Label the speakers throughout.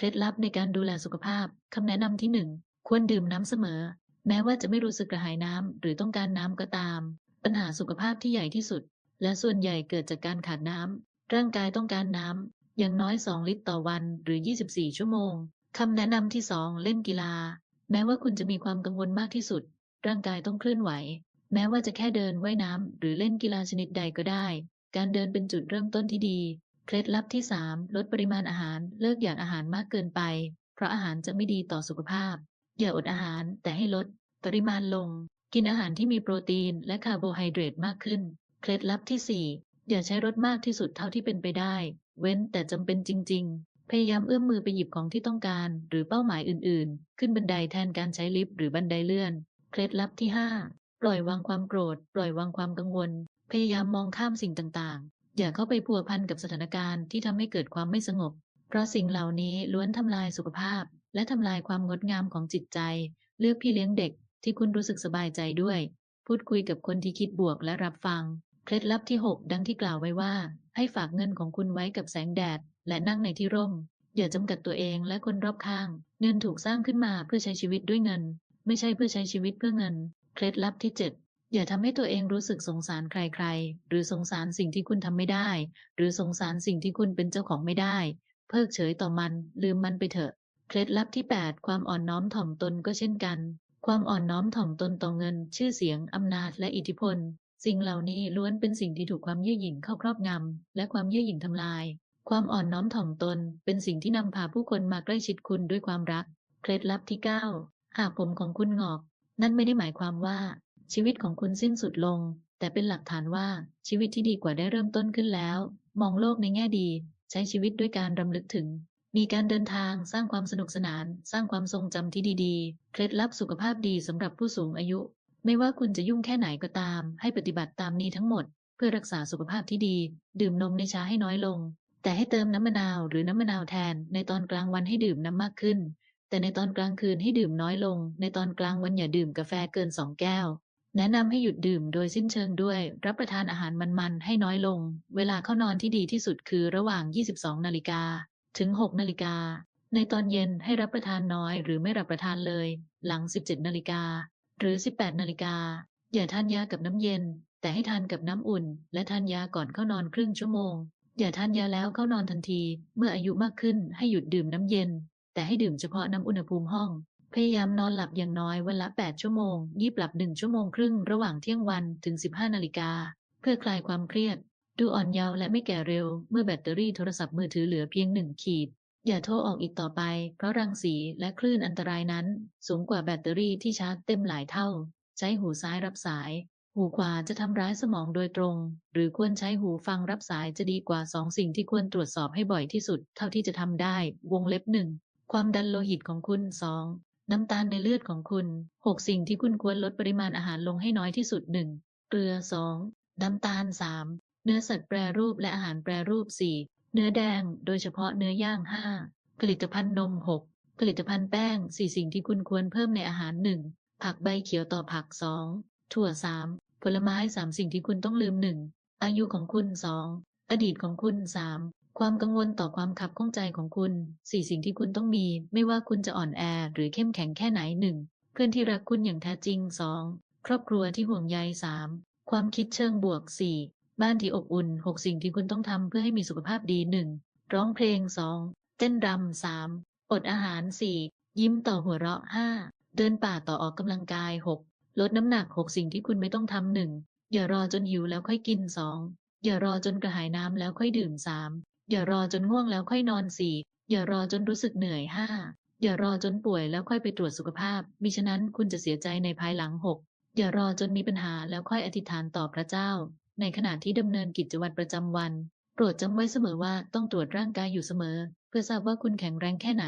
Speaker 1: เคล็ดลับในการดูแลสุขภาพคำแนะนำที่หนึ่งควรดื่มน้ำเสมอ แม้ว่าจะไม่รู้สึกกระหายน้ำหรือต้องการน้ำก็ตาม ปัญหาสุขภาพที่ใหญ่ที่สุด และส่วนใหญ่เกิดจากการขาดน้ำร่างกายต้องการน้ำอย่างน้อย 2 ลิตรต่อวันหรือ 24 ชั่วโมงคำแนะนำที่ 2 เล่นกีฬา แม้ว่าคุณจะมีความกังวลมากที่สุด ร่างกายต้องเคลื่อนไหว แม้ว่าจะแค่เดินว่ายน้ำหรือเล่นกีฬาชนิดใดก็ได้ การเดินเป็นจุดเริ่มต้นที่ดี เคล็ดลับที่ 3 ลดปริมาณอาหารเลิกอยากอาหารมากเกินไป เพราะอาหารจะไม่ดีต่อสุขภาพ อย่าอดอาหารแต่ให้ลด ปริมาณลง กินอาหารที่มีโปรตีนและคาร์โบไฮเดรตมากขึ้น เคล็ดลับที่ 4 อย่าใช้รถมากที่สุดเท่าที่เป็นไปได้ เว้นแต่จำเป็นจริง ๆ พยายามเอื้อมมือไปหยิบของที่ต้องการ หรือเป้าหมายอื่น ๆ ขึ้นบันไดแทนการใช้ลิฟต์หรือบันไดเลื่อน เคล็ดลับที่ 5 ปล่อยวางความโกรธ ปล่อยวางความกังวล พยายามมองข้ามสิ่งต่างๆ อย่าเข้าไปพัวพันกับสถานการณ์ที่ทำให้เกิดความไม่สงบ เพราะสิ่งเหล่านี้ล้วนทำลายสุขภาพ และทำลายความงดงามของจิตใจ เลือกพี่เลี้ยงเด็กที่คุณรู้สึกสบายใจด้วย พูดคุยกับคนที่คิดบวกและรับฟัง เคล็ดลับที่ 6 ดังที่กล่าวไว้ว่า ให้ฝากเงินของคุณไว้กับแสงแดด และนั่งในที่ร่ม อย่าจำกัดตัวเองและคนรอบข้าง เงินถูกสร้างขึ้นมาเพื่อใช้ชีวิตด้วยเงิน ไม่ใช่เพื่อใช้ชีวิตเพื่อเงิน เคล็ดลับที่ 7 อย่าทำให้ตัวเองรู้สึกสงสารใครๆ หรือสงสารสิ่งที่คุณทำไม่ได้ หรือสงสารสิ่งที่คุณเป็นเจ้าของไม่ได้ เพิกเฉยต่อมัน ลืมมันไปเถอะ เคล็ดลับที่ 8 ความอ่อนน้อมถ่อมตนก็เช่นกัน ความอ่อนน้อมถ่อมตนต่อเงิน ชื่อเสียงอำนาจและอิทธิพล สิ่งเหล่านี้ล้วนเป็นสิ่งที่ถูกความเย่อหยิ่งเข้าครอบงำและความเย่อหยิ่งทำลาย ความอ่อนน้อมถ่อมตน เป็นสิ่งที่นำพาผู้คนมาใกล้ชิดคุณด้วยความรัก เคล็ดลับที่ 9 หากผมของคุณงอก นั่นไม่ได้หมายความว่า ชีวิตของคุณสิ้นสุดลง แต่เป็นหลักฐานว่าชีวิตที่ดีกว่าได้เริ่มต้นขึ้นแล้ว มองโลกในแง่ดี ใช้ชีวิตด้วยการรำลึกถึง มีการเดินทางสร้างความสนุกสนาน สร้างความทรงจำที่ดีๆ เคล็ดลับสุขภาพดีสำหรับผู้สูงอายุ ไม่ว่าคุณจะยุ่งแค่ไหนก็ตาม ให้ปฏิบัติตามนี้ทั้งหมด เพื่อรักษาสุขภาพที่ดี ดื่มนมในชาให้น้อยลง แต่ให้เติมน้ำมะนาวหรือน้ำมะนาวแทน ในตอนกลางวันให้ดื่มน้ำมากขึ้นแต่ในตอนกลางคืนให้ดื่มน้อยลง ในตอนกลางวันอย่าดื่มกาแฟเกินสองแก้ว แนะนำให้หยุดดื่มโดยสิ้นเชิงด้วย รับประทานอาหารมันๆ ให้น้อยลง เวลาเข้านอนที่ดีที่สุดคือระหว่าง 22 นาฬิกา ถึง 6 นาฬิกา ในตอนเย็นให้รับประทานน้อยหรือไม่รับประทานเลย หลัง 17 นาฬิกา หรือ 18 นาฬิกา อย่าทานยากับน้ำเย็น แต่ให้ทานกับน้ำอุ่น และทานยาก่อนเข้านอนครึ่งชั่วโมง อย่าทานยาแล้วเข้านอนทันที เมื่ออายุมากขึ้นให้หยุดดื่มน้ำเย็น แต่ให้ดื่มเฉพาะน้ำอุณหภูมิห้อง พยายามนอนหลับอย่างน้อยวันละ 8 ชั่วโมง ยีบหลับ 1 ชั่วโมงครึ่งระหว่างเที่ยงวันถึง 15 นาฬิกา เพื่อคลายความเครียด ดูอ่อนเยาว์และไม่แก่เร็ว เมื่อแบตเตอรี่โทรศัพท์มือถือเหลือเพียงหนึ่งขีด อย่าโทรออกอีกต่อไป เพราะรังสีและคลื่นอันตรายนั้น สูงกว่าแบตเตอรี่ที่ชาร์จเต็มหลายเท่า ใช้หูซ้ายรับสาย หูขวาจะทำร้ายสมองโดยตรง หรือควรใช้หูฟังรับสายจะดีกว่าสองสิ่งที่ควรตรวจสอบให้บ่อยที่สุด เท่าที่จะทำได้ วงเล็บหนึ่งความดันโลหิตของคุณสอง น้ำตาลในเลือดของคุณ 6 สิ่งที่คุณควรลดปริมาณอาหารลงให้น้อยที่สุด 1. เกลือ 2. น้ำตาล 3. เนื้อสัตว์แปรรูปและอาหารแปรรูป 4. เนื้อแดง โดยเฉพาะเนื้อย่าง 5. ผลิตภัณฑ์นม 6. ผลิตภัณฑ์แป้ง 4 สิ่งที่คุณควรเพิ่มในอาหาร 1. ผักใบเขียวต่อผัก 2. ถั่ว 3. ผลไม้ 3 สิ่งที่คุณต้องลืม 1. อายุของคุณ 2. อดีตของคุณ 3. ความกังวลต่อความขับข้องใจของคุณ4สิ่งที่คุณต้องมี ไม่ว่าคุณจะอ่อนแอหรือเข้มแข็งแค่ไหน 1. เพื่อนที่รักคุณอย่างแท้จริง 2. ครอบครัวที่ห่วงใย 3. ความคิดเชิงบวก 4. บ้านที่อบอุ่น6สิ่งที่คุณต้องทำเพื่อให้มีสุขภาพดี 1. ร้องเพลง 2. เต้นรำ 3. อดอาหาร 4. ยิ้มต่อหัวเราะ 5. เดินป่าต่อออกกำลังกาย 6. ลดน้ำหนัก6สิ่งที่คุณไม่ต้องทำหนึ่งอย่ารอจนหิวแล้วค่อยกิน 2. องอย่ารอจนกระหายน้ำแล้วค่อยดื่ม 3. อย่ารอจนง่วงแล้วค่อยนอน 4. อย่ารอจนรู้สึกเหนื่อย 5. อย่ารอจนป่วยแล้วค่อยไปตรวจสุขภาพมิฉะนั้นคุณจะเสียใจในภายหลัง 6. อย่ารอจนมีปัญหาแล้วค่อยอธิษฐานต่อพระเจ้า ในขณะที่ดำเนินกิจวัตรประจำวัน โปรดจำไว้เสมอว่าต้องตรวจร่างกายอยู่เสมอ เพื่อทราบว่าคุณแข็งแรงแค่ไหน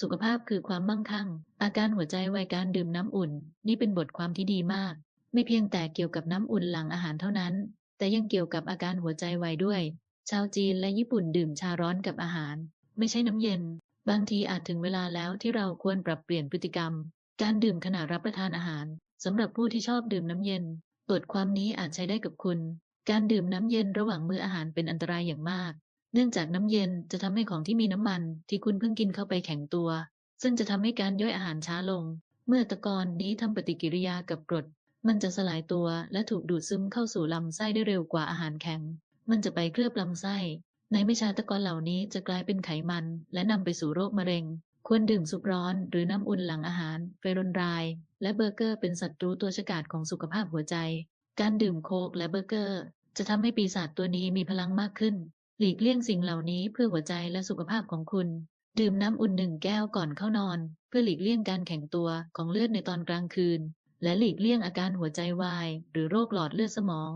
Speaker 1: สุขภาพคือความมั่งคั่ง อาการหัวใจวัยการดื่มน้ำอุ่น นี่เป็นบทความที่ดีมาก ไม่เพียงแต่เกี่ยวกับน้ำอุ่นหลังอาหารเท่านั้น แต่ยังเกี่ยวกับอาการหัวใจวายด้วย ชาวจีนและญี่ปุ่นดื่มชาร้อนกับอาหาร ไม่ใช่น้ำเย็น บางทีอาจถึงเวลาแล้วที่เราควรปรับเปลี่ยนพฤติกรรม การดื่มขณะรับประทานอาหารสำหรับผู้ที่ชอบดื่มน้ำเย็นบทความนี้อาจใช้ได้กับคุณ การดื่มน้ำเย็นระหว่างมื้ออาหารเป็นอันตรายอย่างมาก เนื่องจากน้ำเย็นจะทำให้ของที่มีน้ำมันที่คุณเพิ่งกินเข้าไปแข็งตัว ซึ่งจะทำให้การย่อยอาหารช้าลง เมื่อตะกอนนี้ทำปฏิกิริยากับกรด มันจะสลายตัวและถูกดูดซึมเข้าสู่ลำไส้ได้เร็วกว่าอาหารแข็ง มันจะไปเคลือบลำไส้ในไม่ช้าตะกอนเหล่านี้จะกลายเป็นไขมัน และนำไปสู่โรคมะเร็ง ควรดื่มซุปร้อน หรือน้ำอุ่นหลังอาหารเฟรนไรด์และเบอร์เกอร์เป็นศัตรูตัวฉกาจของสุขภาพหัวใจ การดื่มโค้กและเบอร์เกอร์ จะทำให้ปีศาจตัวนี้มีพลังมากขึ้น หลีกเลี่ยงสิ่งเหล่านี้เพื่อหัวใจและสุขภาพของคุณ ดื่มน้ำอุ่นหนึ่งแก้วก่อนเข้านอน เพื่อหลีกเลี่ยงการแข็งตัวของเลือดในตอนกลางคืน และหลีกเลี่ยงอาการหัวใจวาย หรือโรคหลอดเลือดสมอง